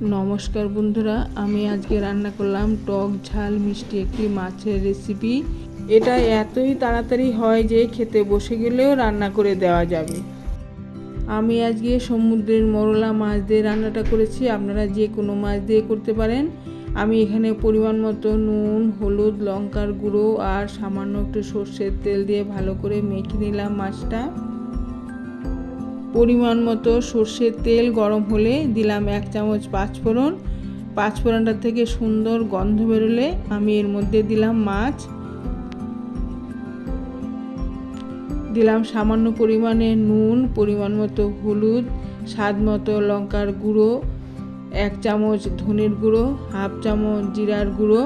নমস্কার বন্ধুরা, আমি আজকে রান্না করলাম টক ঝাল মিষ্টি একটি মাছের রেসিপি এটা এতই তাড়াতাড়ি হয় যে খেতে বসে গেলেও রান্না করে দেওয়া যাবে। আমি আজকে সমুদ্রের মরলা মাছ দিয়ে রান্নাটা করেছি, আপনারা যে কোনো মাছ দিয়ে করতে পারেন। আমি এখানে পরিমাণ মতো নুন, হলুদ, লঙ্কার গুঁড়ো আর সামান্য একটু সর্ষের তেল দিয়ে ভালো করে মেখে নিলাম মাছটা। পরিমাণ মতো সর্ষের তেল গরম হলে দিলাম এক চামচ পাঁচফোড়ন। পাঁচফোড়নটা থেকে সুন্দর গন্ধ বেরোলে আমি এর মধ্যে দিলাম মাছ। দিলাম সামান্য পরিমাণে নুন, পরিমাণ মতো হলুদ, স্বাদ মতো লঙ্কার গুঁড়ো, এক চামচ ধনের গুঁড়ো, হাফ চামচ জিরার গুঁড়ো।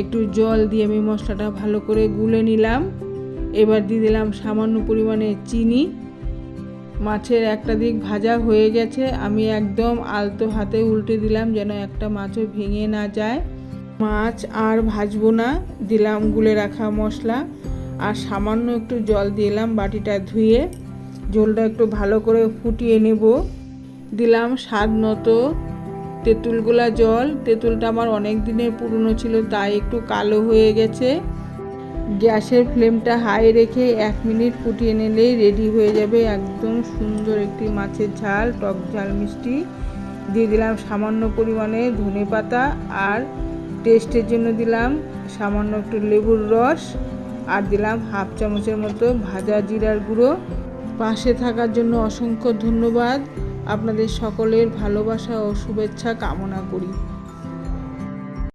একটু জল দিয়ে আমি মশলাটা ভালো করে গুলে নিলাম। এবার দিয়ে দিলাম সামান্য পরিমাণে চিনি। মাছের একটা দিক ভাজা হয়ে গেছে। আমি একদম আলতো হাতে উল্টে দিলাম যেন একটা মাছও ভেঙে না যায়। মাছ আর ভাজবো না, দিলাম গুলে রাখা মশলা আর সামান্য একটু জল দিলাম বাটিটা ধুয়ে। জলটা একটু ভালো করে ফুটিয়ে নেব। দিলাম স্বাদ মতো তেঁতুলগুলা জল। তেঁতুলটা আমার অনেক দিনের পুরনো ছিল, তাই একটু কালো হয়ে গেছে। গ্যাসের ফ্লেমটা হাই রেখে এক মিনিট ফুটিয়ে নিলেই রেডি হয়ে যাবে একদম সুন্দর একটি মাছের ঝাল, টক ঝাল মিষ্টি। দিয়ে দিলাম সামান্য পরিমাণে ধনে পাতা আর টেস্টের জন্য দিলাম সামান্য একটু লেবুর রস আর দিলাম হাফ চামচের মতো ভাজা জিরার গুঁড়ো। পাশে থাকার জন্য অসংখ্য ধন্যবাদ। আপনাদের সকলের ভালোবাসা ও শুভেচ্ছা কামনা করি।